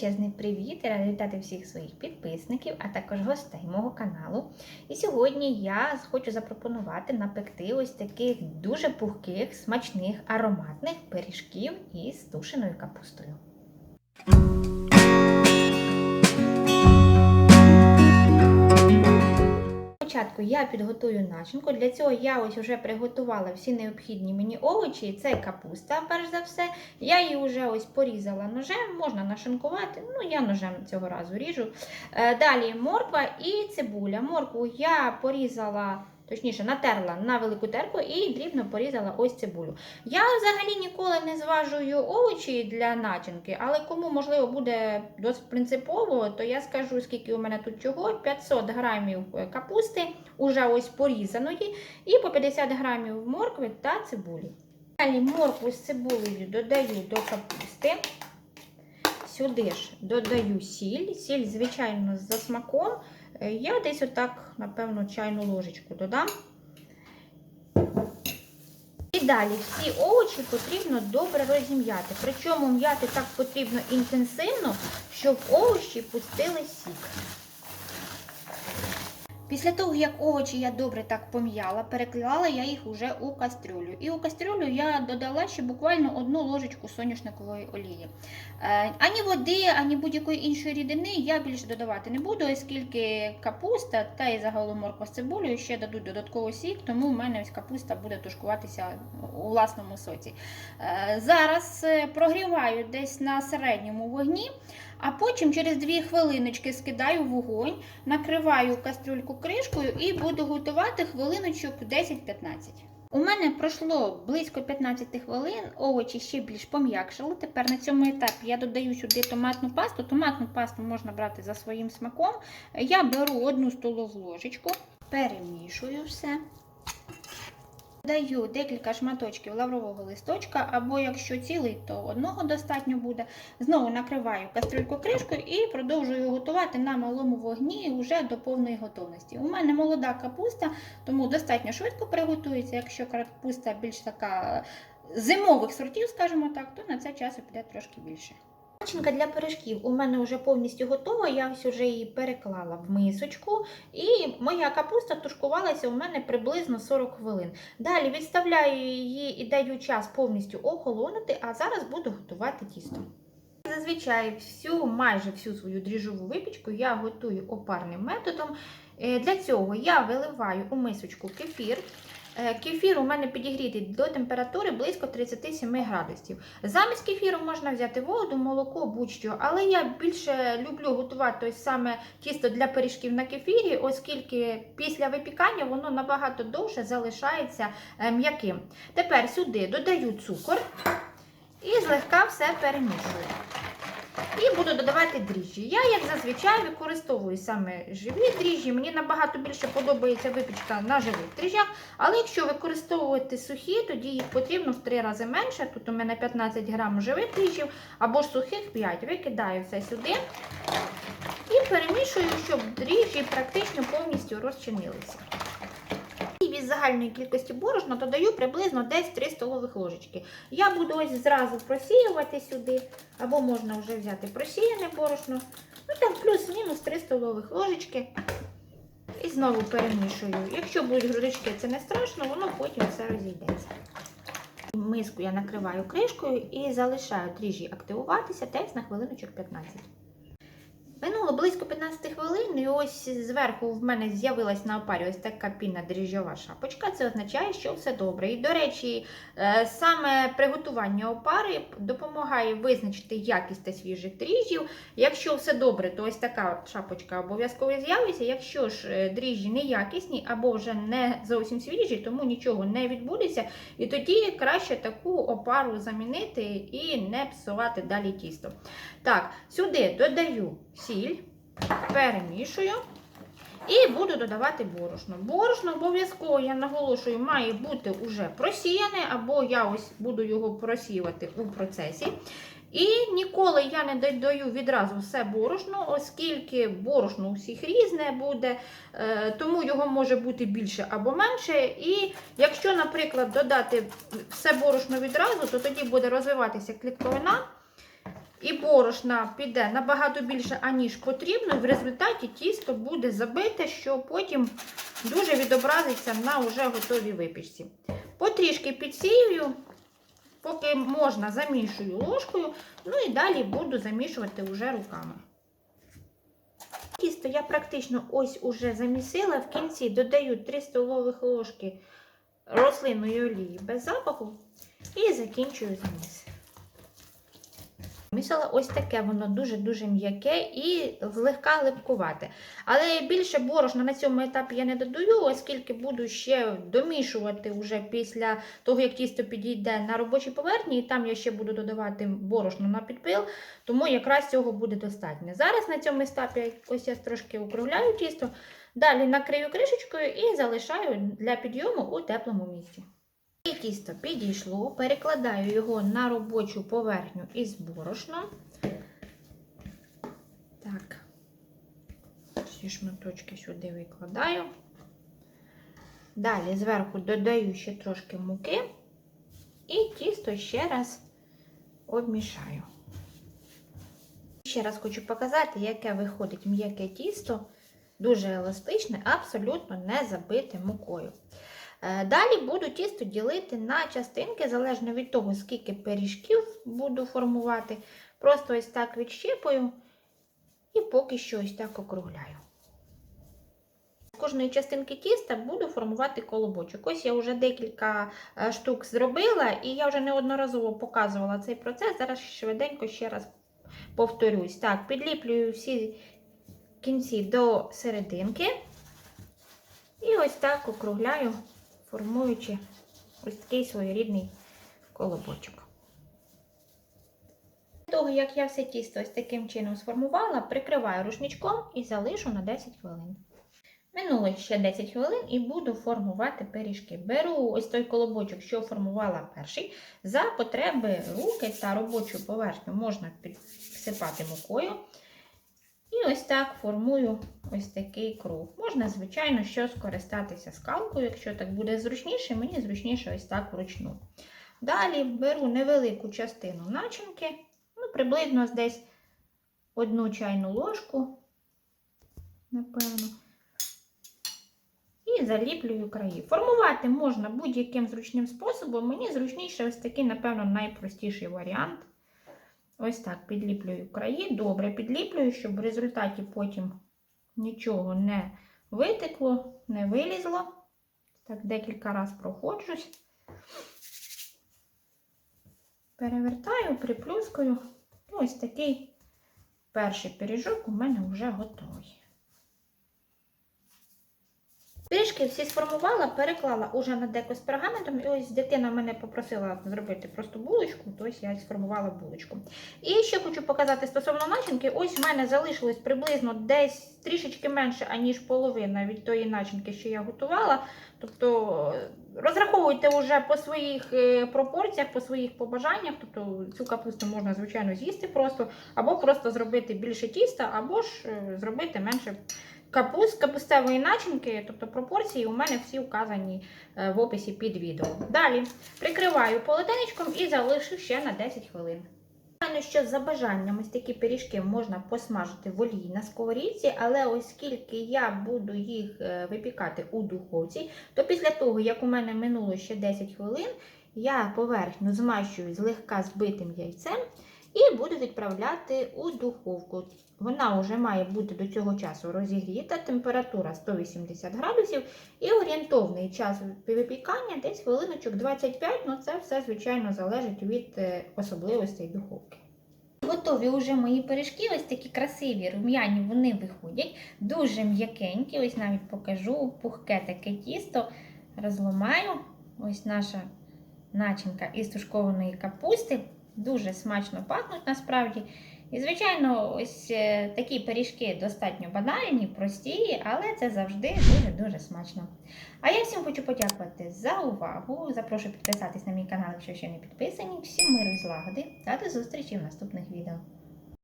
Величезний привіт! і рада вітати всіх своїх підписників, а також гостей мого каналу. І сьогодні я хочу запропонувати напекти ось таких дуже пухких, смачних, ароматних пиріжків із тушеною капустою. Спочатку я підготую начинку. Для цього я ось вже приготувала всі необхідні мені овочі. Це капуста, перш за все. Я її вже ось порізала ножем, можна нашинкувати. Ну, я ножем цього разу ріжу. Е, Далі морква і цибуля. Моркву я порізала. Точніше, натерла на велику терку і дрібно порізала ось цибулю. Я взагалі ніколи не зважую овочі для начинки, але кому можливо буде досить принципово, то я скажу, скільки у мене тут чого: 500 грамів капусти, уже ось порізаної, і по 50 грамів моркви та цибулі. Далі моркву з цибулею додаю до капусти. Сюди ж додаю сіль. Сіль, звичайно, за смаком. Я десь отак, напевно, чайну ложечку додам. І далі всі овочі потрібно добре розім'яти. Причому м'яти так потрібно інтенсивно, щоб овочі пустили сік. Після того, як овочі я добре так пом'яла, переклала я їх уже у кастрюлю. І у кастрюлю я додала ще буквально одну ложечку соняшникової олії. Е, ані води, ані будь-якої іншої рідини я більше додавати не буду, оскільки капуста та і загалом морква з цибулею ще дадуть додатковий сік, тому в мене ось капуста буде тушкуватися у власному соці. Е, зараз прогріваю десь на середньому вогні. А потім через 2 хвилиночки скидаю вогонь, накриваю кастрюльку кришкою і буду готувати хвилиночок 10-15. У мене пройшло близько 15 хвилин, овочі ще більш пом'якшили. Тепер на цьому етапі я додаю сюди томатну пасту. Томатну пасту можна брати за своїм смаком. Я беру одну столову ложечку, перемішую все. Даю декілька шматочків лаврового листочка, або якщо цілий, то одного достатньо буде. Знову накриваю кастрюльку кришкою і продовжую готувати на малому вогні вже до повної готовності. У мене молода капуста, тому достатньо швидко приготується. Якщо капуста більш така зимових сортів, скажімо так, то на це часу піде трошки більше. Начинка для пиріжків у мене вже повністю готова, я ось вже її переклала в мисочку, і моя капуста тушкувалася у мене приблизно 40 хвилин. Далі відставляю її і даю час повністю охолонути, а зараз буду готувати тісто. Зазвичай всю, майже всю свою дріжджову випічку я готую опарним методом. Для цього я виливаю у мисочку кефір. Кефір у мене підігрітий до температури близько 37 градусів. Замість кефіру можна взяти воду, молоко, будь-що, але я більше люблю готувати ось саме тісто для пиріжків на кефірі, оскільки після випікання воно набагато довше залишається м'яким. Тепер сюди додаю цукор і злегка все перемішую. І буду додавати дріжджі. Я, як зазвичай, використовую саме живі дріжджі. Мені набагато більше подобається випічка на живих дріжджах. Але якщо використовувати сухі, тоді їх потрібно в 3 рази менше. Тут у мене 15 грам живих дріжджів або ж сухих 5. Викидаю все сюди і перемішую, щоб дріжджі практично повністю розчинилися. Від загальної кількості борошна додаю приблизно десь 3 столових ложечки. Я буду ось зразу просіювати сюди, або можна вже взяти просіяне борошно. Ну там плюс-мінус 3 столових ложечки. І знову перемішую. Якщо будуть грудочки, це не страшно, воно потім все розійдеться. Миску я накриваю кришкою і залишаю дріжджі активуватися десь на хвилиночок 15. Минуло близько 15 хвилин, і ось зверху в мене з'явилась на опарі ось така пінна дріжджова шапочка. Це означає, що все добре. І, до речі, саме приготування опари допомагає визначити якість свіжих дріжджів. Якщо все добре, то ось така шапочка обов'язково з'явиться. Якщо ж дріжджі неякісні або вже не зовсім свіжі, тому нічого не відбудеться. І тоді краще таку опару замінити і не псувати далі тісто. Так, сюди додаю сіль, перемішую і буду додавати борошно. Борошно обов'язково, я наголошую, має бути уже просіяне, або я ось буду його просіювати у процесі. І ніколи я не додаю відразу все борошно, оскільки борошно у всіх різне буде, тому його може бути більше або менше. І якщо, наприклад, додати все борошно відразу, то тоді буде розвиватися клітковина. І борошна піде набагато більше, аніж потрібно, в результаті тісто буде забите, що потім дуже відобразиться на вже готовій випічці. Потрішки підсіюю, поки можна, замішую ложкою, ну і далі буду замішувати вже руками. Тісто я практично ось уже замісила. В кінці додаю 3 столових ложки рослинної олії без запаху і закінчую заміс. Місила ось таке, воно дуже-дуже м'яке і злегка липкувате. Але більше борошна на цьому етапі я не додаю, оскільки буду ще домішувати вже після того, як тісто підійде на робочій поверхні, і там я ще буду додавати борошно на підпил, тому якраз цього буде достатньо. Зараз на цьому етапі ось я трошки округляю тісто, далі накрию кришечкою і залишаю для підйому у теплому місці. Тісто підійшло, перекладаю його на робочу поверхню із борошном. Так, всі шматочки сюди викладаю. Далі зверху додаю ще трошки муки і тісто ще раз обмішаю. Ще раз хочу показати, яке виходить м'яке тісто, дуже еластичне, абсолютно не забите мукою. Е, Далі буду тісто ділити на частинки, залежно від того, скільки пиріжків буду формувати. Просто ось так відщипую і поки що ось так округляю. З кожної частинки тіста буду формувати колобочок. Ось я вже декілька е, штук зробила, і я вже неодноразово показувала цей процес. Зараз швиденько ще раз повторюсь. Так, підліплюю всі кінці до серединки. І ось так округляю формуючи ось такий своєрідний колобочок. Того, як я все тісто ось таким чином сформувала, прикриваю рушничком і залишу на 10 хвилин. Минуло ще 10 хвилин і буду формувати пиріжки. Беру ось той колобочок, що формувала перший. За потреби руки та робочу поверхню можна підсипати мукою. І ось так формую ось такий круг. Можна, звичайно, що скористатися скалкою, якщо так буде зручніше, мені зручніше ось так вручну. Далі беру невелику частину начинки, ну, приблизно десь одну чайну ложку, напевно, і заліплюю краї. Формувати можна будь-яким зручним способом. Мені зручніше ось такий, напевно, найпростіший варіант. Ось так підліплюю краї, добре підліплюю, щоб в результаті потім нічого не витекло, не вилізло. Так, декілька разів проходжусь. Перевертаю, приплюскаю. Ось такий перший пиріжок у мене вже готовий. Пиріжки всі сформувала, переклала уже на деко з пергаментом. І ось дитина мене попросила зробити просто булочку, то я сформувала булочку. І ще хочу показати стосовно начинки. Ось в мене залишилось приблизно десь трішечки менше, аніж половина від тої начинки, що я готувала. Тобто розраховуйте вже по своїх е, пропорціях, по своїх побажаннях. Тобто цю капусту можна, звичайно, з'їсти просто, або просто зробити більше тіста, або ж е, зробити менше. Капуст, капустевої начинки, тобто пропорції, у мене всі вказані е, в описі під відео. Далі прикриваю полотенечком і залишу ще на 10 хвилин. Звичайно, що за бажанням ось такі пиріжки можна посмажити в олії на сковорідці, але оскільки я буду їх е, випікати у духовці, то після того, як у мене минуло ще 10 хвилин, я поверхню змащую злегка збитим яйцем і буду відправляти у духовку. Вона вже має бути до цього часу розігріта, температура 180 градусів і орієнтовний час випікання десь хвилиночок 25, ну це все, звичайно, залежить від е, особливостей духовки. Готові вже мої пиріжки, ось такі красиві, рум'яні, вони виходять, дуже м'якенькі, ось навіть покажу пухке таке тісто. Розламаю. Ось наша начинка із тушкованої капусти. Дуже смачно пахнуть насправді. І, звичайно, ось е, такі пиріжки достатньо банальні, прості, але це завжди дуже-дуже смачно. А я всім хочу подякувати за увагу. Запрошую підписатись на мій канал, якщо ще не підписані. Всім миру і злагоди та до зустрічі в наступних відео.